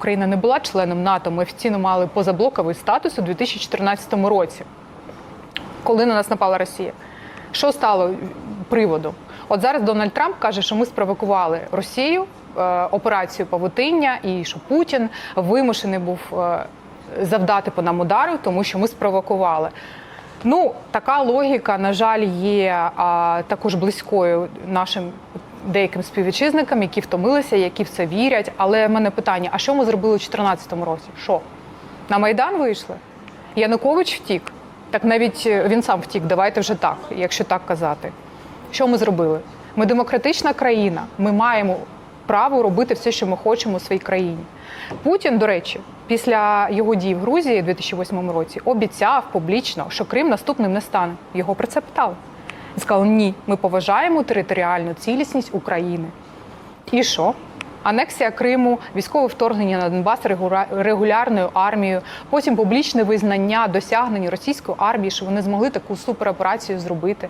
Україна не була членом НАТО, ми офіційно мали позаблоковий статус у 2014 році, коли на нас напала Росія. Що стало приводом? От зараз Дональд Трамп каже, що ми спровокували Росію, е, операцію Павутиння, і що Путін вимушений був е, завдати по нам удару, тому що ми спровокували. Ну, така логіка, на жаль, є а, також близькою нашим деяким співвітчизникам, які втомилися, які в це вірять. Але в мене питання: а що ми зробили у 2014 році? Що? На Майдан вийшли? Янукович втік. Так навіть е, він сам втік. Давайте вже так, якщо так казати. Що ми зробили? Ми демократична країна. Ми маємо право робити все, що ми хочемо у своїй країні. Путін, до речі, після його дій в Грузії у 2008 році обіцяв публічно, що Крим наступним не стане. Його про це питали. Він сказав: ні, ми поважаємо територіальну цілісність України. І що? Анексія Криму, військове вторгнення на Донбас регулярною армією, потім публічне визнання досягнень російської армії, що вони змогли таку супероперацію зробити.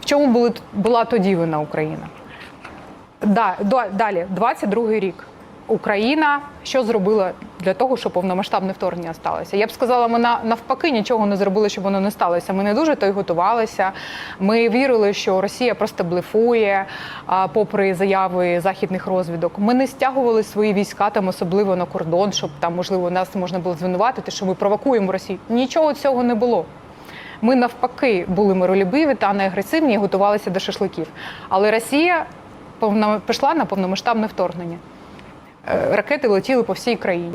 В чому були, була тоді вина Україна? Да, да, далі, 22-й рік. Україна що зробила для того, щоб повномасштабне вторгнення сталося? Я б сказала, ми навпаки нічого не зробили, щоб воно не сталося. Ми не дуже то й готувалися. Ми вірили, що Росія просто блефує, попри заяви західних розвідок. Ми не стягували свої війська там, особливо на кордон, щоб там можливо нас можна було звинуватити, що ми провокуємо Росію. Нічого цього не було. Ми навпаки були миролюбиві та не агресивні і готувалися до шашликів. Але Росія повно- пішла на повномасштабне вторгнення. Е, Ракети летіли по всій країні.